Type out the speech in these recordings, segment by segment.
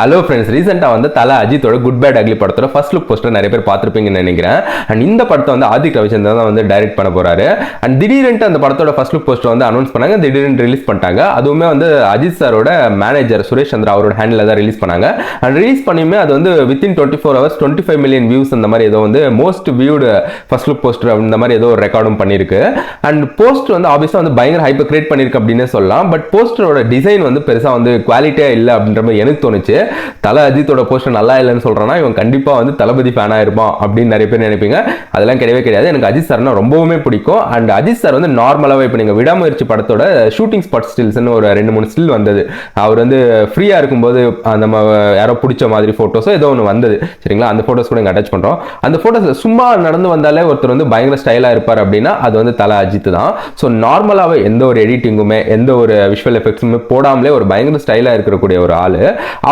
Hello friends ரீசெண்டாக வந்து தலை அஜித்தோட குட் பேட் அக்லி படத்தோட ஃபர்ஸ்ட் லுக் போஸ்டர் நிறைய பேர் பார்த்துருப்பீங்கன்னு நினைக்கிறேன். அண்ட் இந்த படத்தை வந்து ஆதிக் ரவிச்சந்திரன் தான் வந்து டைரக்ட் பண்ண போறாரு. அண்ட் திடீரென்ட்டு அந்த படத்தோட ஃபர்ஸ்ட் லுக் போஸ்டர் வந்து அனௌன்ஸ் பண்ணாங்க திடீர்னு ரிலீஸ் பண்ணிட்டாங்க. அதுவுமே வந்து அஜித் சாரோட மேனேஜர் சுரேஷ் சந்திரா அவரோட ஹேண்டில் தான் ரிலீஸ் பண்ணாங்க. அண்ட் ரிலீஸ் பண்ணியுமே அது வந்து within twenty four hours twenty five million views அந்த மாதிரி ஏதோ வந்து most viewed first look poster இந்த மாதிரி ஏதோ ஒரு ரெக்கார்டும் பண்ணியிருக்கு. அண்ட் போஸ்ட் வந்து ஆப்வியஸாக வந்து பயங்கர ஹைப்பர் கிரியேட் பண்ணியிருக்கு அப்படின்னு சொல்லலாம். பட் போஸ்டரோட டிசைன் வந்து பெருசாக வந்து குவாலிட்டியாக இல்லை அப்படின்ற மாதிரி எனக்கு தோணுச்சு. தலை அஜித்தோட போஸ்டர் நல்லா இல்லைன்னு சொல்றேன்னா இவன் கண்டிப்பா வந்து தளபதி ஃபேனாக இருப்பான் அப்படின்னு நிறைய பேர் நினைப்பீங்க. அதெல்லாம் கிடையவே கிடையாது. எனக்கு அஜித் சார்னா ரொம்பவுமே பிடிக்கும். அண்ட் அஜித் சார் வந்து நார்மலாகவே இப்போ நீங்கள் விடாமுயற்சி படத்தோட ஷூட்டிங் ஸ்பாட் ஸ்டில்ஸ்னு ஒரு ரெண்டு மூணு ஸ்டில் வந்தது. அவர் வந்து ஃப்ரீயாக இருக்கும்போது நம்ம யாரோ பிடிச்ச மாதிரி ஃபோட்டோஸோ ஏதோ ஒன்று வந்தது. சரிங்களா? அந்த ஃபோட்டோஸ் கூட இங்கே அட்டாச் பண்ணுறோம் அந்த ஃபோட்டோஸ் சும்மா நடந்து வந்தாலே ஒருத்தர் வந்து பயங்கர ஸ்டைலாக இருப்பார் அப்படின்னா அது வந்து தலை அஜித் தான். ஸோ நார்மலாகவே எந்த ஒரு எடிட்டிங்குமே எந்த ஒரு விஷுவல் எஃபெக்ட்ஸுமே போடாமலே ஒரு பயங்கர ஸ்டைலாக இருக்கக்கூடிய ஒரு ஆள்.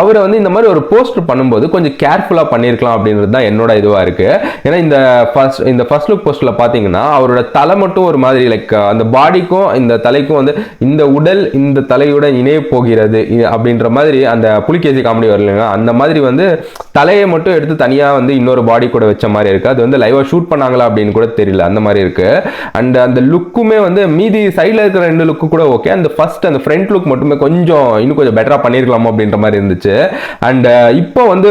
அவரை வந்து இந்த மாதிரி ஒரு போஸ்ட் பண்ணும்போது கொஞ்சம் கேர்ஃபுல்லாக பண்ணியிருக்கலாம் அப்படின்றது தான் என்னோட இதுவாக இருக்குது ஏன்னா இந்த ஃபர்ஸ்ட் இந்த ஃபர்ஸ்ட் லுக் போஸ்ட்டில் பார்த்தீங்கன்னா அவரோட தலை மட்டும் ஒரு மாதிரி லைக் அந்த பாடிக்கும் இந்த தலைக்கும் வந்து இந்த உடல் இந்த தலையுடன் இணைய போகிறது இ- அப்படின்ற மாதிரி அந்த புலிகேசி காமெடி வரலைங்க அந்த மாதிரி வந்து தலையை மட்டும் எடுத்து தனியாக வந்து இன்னொரு பாடி கூட வச்ச மாதிரி இருக்குது அது வந்து லைவாக ஷூட் பண்ணாங்களா அப்படின்னு கூட தெரியல அந்த மாதிரி இருக்குது அண்ட் அந்த லுக்குமே வந்து மீதி சைடில் இருக்கிற ரெண்டு லுக்கு கூட ஓகே அந்த ஃபர்ஸ்ட் அந்த ஃப்ரண்ட் லுக் மட்டுமே கொஞ்சம் இன்னும் கொஞ்சம் பெட்டராக பண்ணியிருக்கலாமோ அப்படின்ற மாதிரி இருந்துச்சு. அண்ட் uh, இப்போ வந்து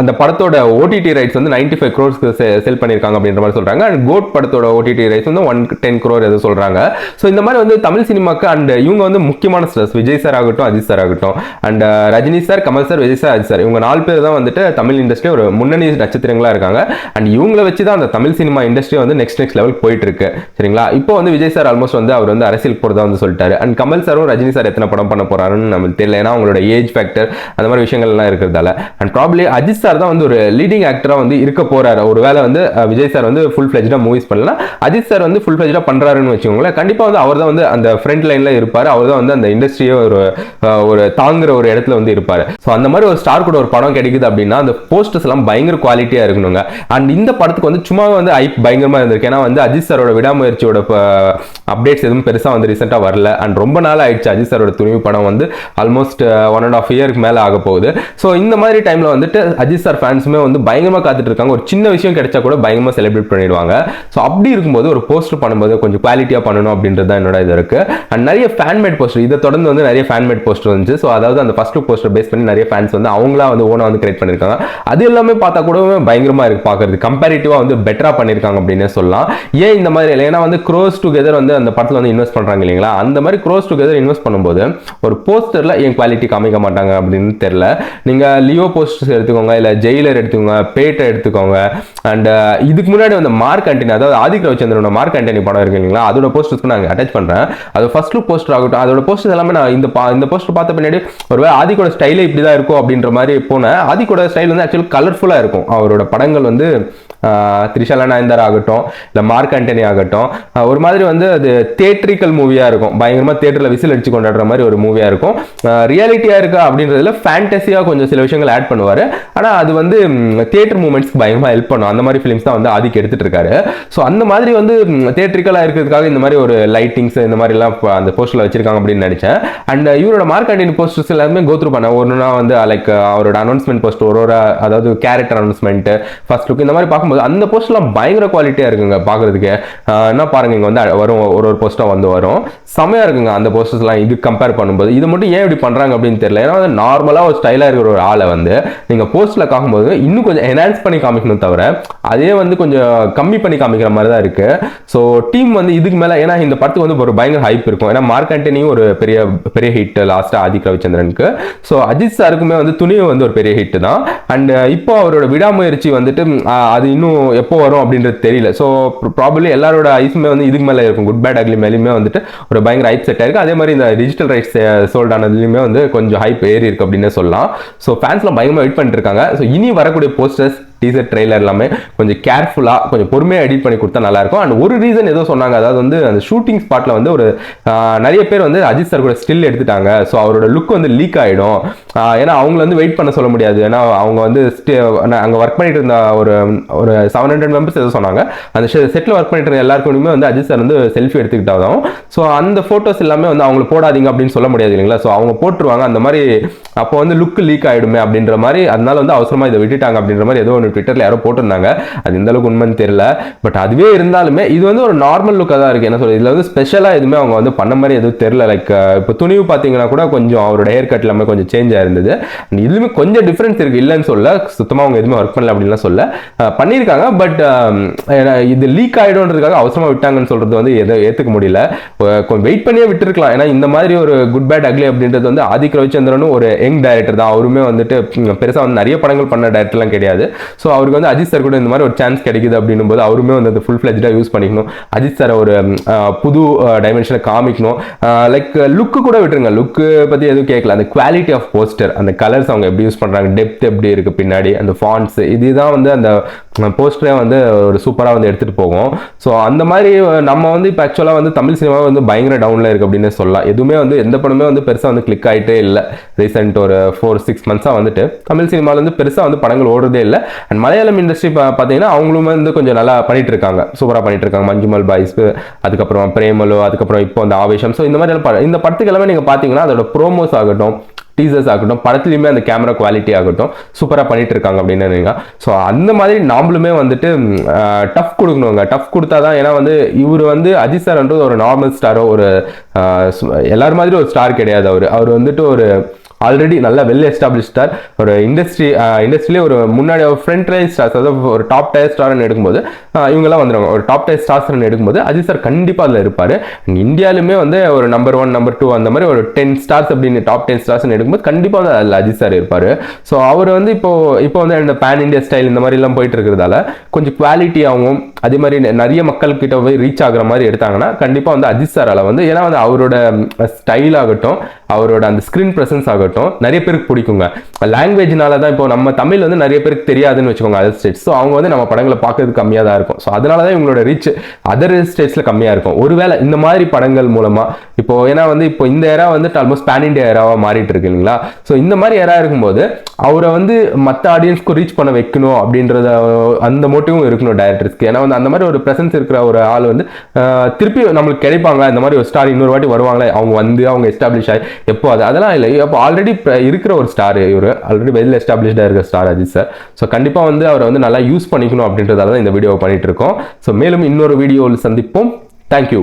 அந்த படத்தோட ஓடிடி ரைட்ஸ் வந்து நைன்டி ஃபைவ் க்ரோர்ஸ்க்கு செல் பண்ணியிருக்காங்க அப்படின்ற மாதிரி சொல்கிறாங்க அண்ட் கோட் படத்தோட ஓடிடி ரைட்ஸ் வந்து ஒன் டென் க்ரோர் எது சொல்கிறாங்க ஸோ இந்த மாதிரி வந்து தமிழ் சினிமாக்கு அண்ட் இவங்க வந்து முக்கியமான ஸ்டர்ஸ் விஜய் சார் ஆகட்டும் அஜித் சார் ஆகட்டும். And Rajini sir Kamal sir Vijay sir Ajith sir இவங்க நாலு பேர் தான் வந்துட்டு தமிழ் இண்டஸ்ட்ரி ஒரு முன்னணி நட்சத்திரங்களா இருக்காங்க. அண்ட் இவங்கள வச்சு தான் அந்த தமிழ் சினிமா இண்டஸ்ட்ரி வந்து நெக்ஸ்ட் நெக்ஸ்ட் லெவல் போயிட்டு இருக்கு. சரிங்களா? இப்போ வந்து விஜய் சார் ஆல்மோஸ்ட் வந்து அவர் வந்து அரசியல் போகிறதா வந்து சொல்லிட்டாரு. அண்ட் கமல் சாரும் ரஜினி சார் எத்தனை படம் பண்ண போறாருன்னு நமக்கு தெரியல. ஏன்னா அவங்களோட ஏஜ் ஃபேக்டர் அந்த மாதிரி விஷயங்கள்லாம் இருக்கிறதால. அண்ட் ப்ராப்ளி அஜித் சார் தான் வந்து ஒரு லீடிங் ஆக்டராக வந்து இருக்க போறாரு. ஒருவேளை வந்து விஜய் சார் வந்து ஃபுல் ஃபிளெஜ்டா மூவிஸ் பண்ணலாம் அஜித் சார் வந்து ஃபுல் ஃபிளெஜ்டா பண்ணுறாருன்னு வச்சுக்கோங்களேன். கண்டிப்பாக வந்து அவர் தான் வந்து அந்த ஃப்ரண்ட் லைனில் இருப்பார். அவர் தான் வந்து அந்த இண்டஸ்ட்ரியை ஒரு ஒரு தாங்குற ஒரு இடத்துல வந்து இருப்பார். ஸோ அந்த மாதிரி ஒரு ஸ்டார் கூட ஒரு படம் கிடைக்குது அப்படின்னா அந்த போஸ்டர்ஸ் எல்லாம் பயங்கர குவாலிட்டியாக இருக்கணுங்க. அண்ட் இந்த படத்துக்கு வந்து சும்மா வந்து ஐப் பயங்கரமாக இருந்திருக்கு. ஏன்னா வந்து அஜித் சாரோட விடாமுயற்சியோட அப்டேட்ஸ் எதுவும் பெருசாக வந்து ரீசெண்டாக வரல. அண்ட் ரொம்ப நாள் ஆயிடுச்சு அஜித் சாரோட துணிவு படம் வந்து. ஆல்மோஸ்ட் ஒன் அண்ட் ஆஃப் இயருக்கு மேலே ஆக போகுது. ஸோ இந்த மாதிரி டைமில் வந்துட்டு அஜித் சார் ஃபேன்ஸுமே வந்து பயங்கரமாக காத்துட்டு இருக்காங்க ஒரு சின்ன விஷயம் கிடைச்சா கூட பயங்கரமாக செலிப்ரேட் பண்ணிடுவாங்க. ஸோ அப்படி இருக்கும்போது ஒரு போஸ்டர் பண்ணும்போது கொஞ்சம் குவாலிட்டியாக பண்ணணும் அப்படின்றது தான் என்னோட இது இருக்குது அண்ட் நிறைய ஃபேன்மேட் போஸ்டர் இதை தொடர்ந்து வந்து நிறைய ஃபேன்மேட் போஸ்டர் வந்துச்சு. ஸோ அதாவது அந்த ஃபர்ஸ்ட் போஸ்டர் பேஸ் பண்ணி நிறைய ஃபேன்ஸ் வந்து அவங்களா வந்து ஓனாக வந்து கிரியேட் பண்ணியிருக்காங்க. அது எல்லாமே பார்த்தா கூட பயங்கரமாக இருக்கு பார்க்குறது கம்பேரிட்டிவாக வந்து பெட்டராக பண்ணியிருக்காங்க அப்படின்னு சொல்லலாம். ஏன் இந்த மாதிரி இல்லை ஏன்னா வந்து க்ரோஸ் டுகெதர் வந்து அந்த படத்தில் வந்து இன்வெஸ்ட் பண்ணுறாங்க இல்லைங்களா? அந்த மாதிரி க்ரோஸ் டுகெதர் இன்வெஸ்ட் பண்ணும்போது ஒரு போஸ்டரில் ஏன் குவாலிட்டி காமிக்க மாட்டாங்க அப்படின்னு தெரியல. நீங்கள் லியோ போஸ்டர்ஸ் எடுத்துக்கோங்க இல்லை ஜெயிலர் எடுத்துக்கோங்க பேட்டை எடுத்துக்கோங்க. அண்ட் uh, இதுக்கு முன்னாடி வந்து மார்க் ஆண்டனி அதாவது ஆதிக் ரவிச்சந்திரனோட மார்க் ஆண்டனி படம் இருக்கு இல்லைங்களா? அதோட போஸ்டர்ஸ்க்கு நான் அட்டாச் பண்றேன். அது ஃபர்ஸ்ட் லுக் போஸ்டர் ஆகட்டும் அதோட போஸ்டர் எல்லாமே நான் இந்த பா- இந்த போஸ்டர் பார்த்த பின்னாடி ஒருவேளை ஆதிக்கோட ஸ்டைலே இப்படி தான் இருக்கும் அப்படின்ற மாதிரி போனேன். ஆதிக்கோட ஸ்டைல் வந்து ஆக்சுவலி கலர்ஃபுல்லாக இருக்கும். அவரோட படங்கள் வந்து த்ரிஷாலா நயன்தாரா ஆகட்டும் இல்லை மார்க் ஆண்டனி ஆகட்டும் ஒரு மாதிரி வந்து அது தேட்ரிக்கல் மூவியாக இருக்கும். பயங்கரமாக தேட்டரில் விசில் அடித்து கொண்டாடுற மாதிரி ஒரு மூவியாக இருக்கும். ரியாலிட்டியாக இருக்கா அப்படின்றதுல ஃபேண்டஸியாக கொஞ்சம் சில விஷயங்கள் ஆட் பண்ணுவார். ஆனால் அது வந்து தேட்டர் மூமெண்ட்ஸ்க்கு பயங்கரமாக ஹெல்ப் பண்ணும். அந்த மாதிரி ஃபிலிம்ஸ் தான் வந்து ஆதிக்கு எடுத்துகிட்டு இருக்காரு. ஸோ அந்த மாதிரி வந்து தேட்ரிக்கலாக இருக்கிறதுக்காக இந்த மாதிரி ஒரு லைட்டிங்ஸ் இந்த மாதிரிலாம் அந்த போஸ்டரில் வச்சிருக்காங்க அப்படின்னு நினைச்சேன். அண்ட் இவரோட மார்க் ஆண்டனி போஸ்டர்ஸ் எல்லாருமே கோத்ரூ பண்ண ஒன்றுனா வந்து லைக் அவரோட அனௌன்ஸ்மெண்ட் போஸ்ட் ஒரு ஒரு அதாவது கேரக்டர் அனௌன்ஸ்மெண்ட் ஃபர்ஸ்ட் லுக் இந்த மாதிரி பார்க்கும்போது அந்த போஸ்ட்லாம் பயங்கர குவாலிட்டியா இருக்குங்க பார்க்குறதுக்கு என்ன பாருங்க இங்கே வந்து வரும் ஒரு ஒரு போஸ்ட்டாக வந்து வரும். செமையாக இருக்குங்க அந்த போஸ்டர்ஸ்லாம் இது கம்பேர் பண்ணும்போது. இது மட்டும் ஏன் இப்படி பண்றாங்க அப்படின்னு தெரியல. ஏன்னா வந்து நார்மலா ஒரு ஸ்டைலா இருக்கிற ஒரு ஆளை வந்து நீங்கள் போஸ்ட்ல காக்கும்போது இன்னும் கொஞ்சம் என்ஹான்ஸ் பண்ணி காமிக்கணும் தவிர அதே வந்து கொஞ்சம் கம்மி பண்ணி காமிக்கிற மாதிரி தான் இருக்கு. ஸோ டீம் வந்து இதுக்கு மேலே ஏன்னா இந்த படத்துக்கு வந்து ஒரு பயங்கர ஹைப் இருக்கும். ஏன்னா மார்க் ஆண்டனியும் ஒரு பெரிய பெரிய ஹிட் லாஸ்ட்டாக ஆதிக் ரவிச்சந்திரனுக்கு. ஸோ அஜித் சாருக்குமே வந்து துணிவு வந்து ஒரு பெரிய ஹிட் தான். அண்ட் இப்போ அவரோட விடாமுயற்சி வந்துட்டு அது இன்னும் எப்போ வரும் அப்படின்றது தெரியல. ஸோ ப்ராபப்ளி எல்லாரோட ஐஸுமே வந்து இதுக்கு மேலே இருக்கும். குட் பேட் அக்லி மேலேயுமே வந்துட்டு ஒரு பயங்கர ஹைப் செட் ஆயிருக்கு அதே மாதிரி இந்த டிஜிட்டல் ரைட்ஸ் சோல்ட் ஆனதுலையுமே வந்து கொஞ்சம் ஹைப் ஏறி இருக்கு அப்படின்னு சொல்லலாம். ஸோ ஃபேன்ஸ்லாம் பயங்கரமாக வெயிட் பண்ணிட்டு இருக்காங்க. ஸோ இனி வரக்கூடிய போஸ்டர்ஸ் டீசர் ட்ரெய்லர் எல்லாமே கொஞ்சம் கேர்ஃபுல்லாக கொஞ்சம் பொறுமையாக எடிட் பண்ணி கொடுத்தா நல்லாயிருக்கும். அண்ட் ஒரு ரீசன் ஏதோ சொன்னாங்க. அதாவது வந்து அந்த ஷூட்டிங் ஸ்பாட்டில் வந்து ஒரு நிறைய பேர் வந்து அஜித் சார் கூட ஸ்டில் எடுத்துட்டாங்க. ஸோ அவரோட லுக் வந்து லீக் ஆகிடும் ஏன்னா அவங்கள வந்து வெயிட் பண்ண சொல்ல முடியாது. ஏன்னா அவங்க வந்து அங்கே ஒர்க் பண்ணிட்டு இருந்த ஒரு ஒரு செவன் ஹண்ட்ரட் மெம்பர்ஸ் ஏதோ சொன்னாங்க. அந்த செட்டில் ஒர்க் பண்ணிட்டு இருந்த எல்லாருக்குமே வந்து அஜித் சார் வந்து செல்ஃபி எடுத்துக்கிட்டாதான் ஸோ அந்த ஃபோட்டோஸ் எல்லாமே வந்து அவங்கள போடாதீங்க அப்படின்னு சொல்ல முடியாது இல்லைங்களா? ஸோ அவங்க போட்டுருவாங்க. அந்த மாதிரி அப்போ வந்து லுக் லீக் ஆகிடுமே அப்படின்ற மாதிரி அதனால வந்து அவசரமாக இதை விட்டுட்டாங்க அப்படின்ற மாதிரி ஏதோ ஒன்று ட்விட்டரில் யாரோ போட்டிருந்தாங்க. அது இந்த அளவுக்கு உண்மைன்னு தெரியல. பட் அதுவே இருந்தாலுமே இது வந்து ஒரு நார்மல் லுக்காக தான் இருக்குது என்ன சொல்றது? இதில் வந்து ஸ்பெஷலாக எதுவுமே அவங்க வந்து பண்ண மாதிரி எதுவும் தெரியல. லைக் இப்போ துணிவு பார்த்தீங்கன்னா கூட கொஞ்சம் அவரோட ஹேர் கட் எல்லாமே கொஞ்சம் சேஞ்ச் ஆயிருந்தது. இதுவுமே கொஞ்சம் டிஃப்ரென்ஸ் இருக்குது இல்லைன்னு சொல்ல சுத்தமாக அவங்க எதுவுமே ஒர்க் பண்ணல அப்படின்லாம் சொல்ல பண்ணியிருக்காங்க. பட் இது லீக் ஆகிடும்ன்றதுக்காக அவசரமாக விட்டாங்கன்னு சொல்கிறது வந்து எதை ஏற்றுக்க முடியல. கொஞ்சம் வெயிட் பண்ணியே விட்டுருக்கலாம். ஏன்னா இந்த மாதிரி ஒரு குட் பேட் அக்லி அப்படின்றது வந்து ஆதிக் ரவிச்சந்திரனும் ஒரு யங் டைரக்டர் தான். அவருமே வந்துட்டு பெருசாக வந்து நிறைய படங்கள் பண்ண டேரக்டர்லாம் கிடையாது. ஸோ அவருக்கு வந்து அஜித் சார் கூட இந்த மாதிரி ஒரு சான்ஸ் கிடைக்குது அப்படின்னும் போது அவருமே வந்து ஃபுல் ஃபிளெஜ்டாக யூஸ் பண்ணிக்கணும். அஜித் சாரை ஒரு புது டைமென்ஷனை காமிக்கணும். லைக் லுக்கு கூட விட்டுருங்க. லுக்கு பற்றி எதுவும் கேட்கல அந்த குவாலிட்டி ஆஃப் போஸ்டர் அந்த கலர்ஸ் அவங்க எப்படி யூஸ் பண்ணுறாங்க டெப்த் எப்படி இருக்குது பின்னாடி அந்த ஃபாண்ட்ஸ் இதுதான் வந்து அந்த போஸ்டரே வந்து ஒரு சூப்பராக வந்து எடுத்துகிட்டு போகும் ஸோ அந்த மாதிரி நம்ம வந்து இப்போ ஆக்சுவலாக வந்து தமிழ் சினிமா வந்து பயங்கர டவுனில் இருக்குது அப்படின்னு சொல்லலாம். எதுவுமே வந்து எந்த படமே வந்து பெருசாக வந்து கிளிக் ஆகிட்டே இல்லை. ரீசெண்ட் ஒரு ஃபோர் சிக்ஸ் மந்த்ஸாக வந்துட்டு தமிழ் சினிமாவில் வந்து பெருசாக வந்து படங்கள் ஓடுறதே இல்லை. அண்ட் மலையாளம் இண்டஸ்ட்ரி பார்த்தீங்கன்னா அவங்களும் வந்து கொஞ்சம் நல்லா பண்ணிகிட்டு இருக்காங்க. சூப்பராக பண்ணிகிட்டு இருக்காங்க. மஞ்சுமல் பாய்ஸ் அதுக்கப்புறம் பிரேமலு அதுக்கப்புறம் இப்போ அந்த ஆவேஷம். ஸோ இந்த மாதிரி எல்லாம் படம் இந்த படத்துக்கு எல்லாமே நீங்கள் பார்த்தீங்கன்னா அதோட ப்ரோமோஸ் ஆகட்டும் டீசர்ஸ் ஆகட்டும் படத்துலையுமே அந்த கேமரா குவாலிட்டி ஆகட்டும் சூப்பராக பண்ணிட்டு இருக்காங்க அப்படின்னு நினைங்க. ஸோ அந்த மாதிரி நாமளுமே வந்துட்டு டஃப் கொடுக்கணுங்க. டஃப் கொடுத்தா தான் ஏன்னா வந்து இவர் வந்து அஜித் சார்ன்றது ஒரு நார்மல் ஸ்டாரோ ஒரு எல்லார் மாதிரி ஒரு ஸ்டார் கிடையாது அவர். அவர் வந்துட்டு ஒரு ஆல்ரெடி நல்லா வெல் எஸ்டாப்ளிஷ் ஸ்டார் ஒரு இண்டஸ்ட்ரி இண்டஸ்ட்ரியிலே ஒரு முன்னாடி ஒரு ஃப்ரண்ட் லைன் ஸ்டார்ஸ் அதாவது ஒரு டாப் டயர் ஸ்டார்னு எடுக்கும்போது இவங்கெல்லாம் வந்துடுவாங்க ஒரு டாப் டயர் ஸ்டார்ஸ்னு எடுக்கும்போது அஜித் சார் கண்டிப்பாக அதில் இருப்பார். இந்தியாலுமே வந்து ஒரு நம்பர் ஒன் நம்பர் டூ அந்த மாதிரி ஒரு டென் ஸ்டார்ஸ் அப்படின்னு டாப் டென் ஸ்டார்ஸ்னு எடுக்கும்போது கண்டிப்பாக வந்து அதில் அஜித் சார் இருப்பார். ஸோ அவர் வந்து இப்போ இப்போ வந்து இந்த பேன் இண்டியா ஸ்டைல் இந்த மாதிரிலாம் போயிட்டு இருக்கிறதால கொஞ்சம் குவாலிட்டியாகவும் அதே மாதிரி நெ- நிறைய மக்கள்கிட்ட போய் ரீச் ஆகுற மாதிரி எடுத்தாங்கன்னா கண்டிப்பாக வந்து அஜித் சாரால் வந்து ஏன்னா வந்து அவரோட ஸ்டைல் ஆகட்டும் அவரோட அந்த ஸ்க்ரீன் ப்ரெசன்ஸ் ஆகட்டும் நிறைய பேருக்கு பிடிக்குங்க. லாங்குவேஜ்னால தான் இப்போ நம்ம தமிழ் வந்து நிறைய பேருக்கு தெரியாதுன்னு வச்சுக்கோங்க அதர் ஸ்டேட்ஸ் ஸோ அவங்க வந்து நம்ம படங்களை பார்க்கறது கம்மியாக தான் இருக்கும். ஸோ அதனால தான் இவங்களோட ரீச் அதர் ஸ்டேட்ஸில் கம்மியாக இருக்கும். ஒருவேளை இந்த மாதிரி படங்கள் மூலமா இப்போ ஏன்னா வந்து இப்போ இந்த ஏரா வந்து ஆல்மோஸ்ட் பேன் இண்டியா ஏராவாக மாறிட்டு இருக்கு இல்லைங்களா? ஸோ இந்த மாதிரி ஏரா இருக்கும்போது அவரை வந்து மற்ற ஆடியன்ஸ்க்கு ரீச் பண்ண வைக்கணும் அப்படின்றத அந்த மோட்டிவும் இருக்கணும் டேரக்டர்ஸ்க்கு ஏன்னா வந்து அந்த மாதிரி ஒரு பிரசன்ஸ் இருக்கிற ஒரு ஆள் வந்து ஆஹ், திருப்பி நம்மளுக்கு கிடைப்பாங்களா? இந்த மாதிரி ஒரு ஸ்டார் இன்னொரு வாட்டி வருவாங்களே? அவங்க வந்து அவங்க எஸ்டாப்ளிஷ் ஆகி எப்போ அது? அதெல்லாம் இல்லை. அப்போ ஆல்ரெடி இருக்கிற ஒரு ஸ்டார் இவர் ஆல்ரெடி வெல் எஸ்டாப்ளிஷ்டாக இருக்கிற ஸ்டார் அஜித் சார் ஸோ கண்டிப்பாக வந்து அவரை வந்து நல்லா யூஸ் பண்ணிக்கணும் அப்படின்றதால தான் இந்த வீடியோ பண்ணிகிட்டு இருக்கோம். ஸோ மேலும் இன்னொரு வீடியோவில் சந்திப்போம். தேங்க்யூ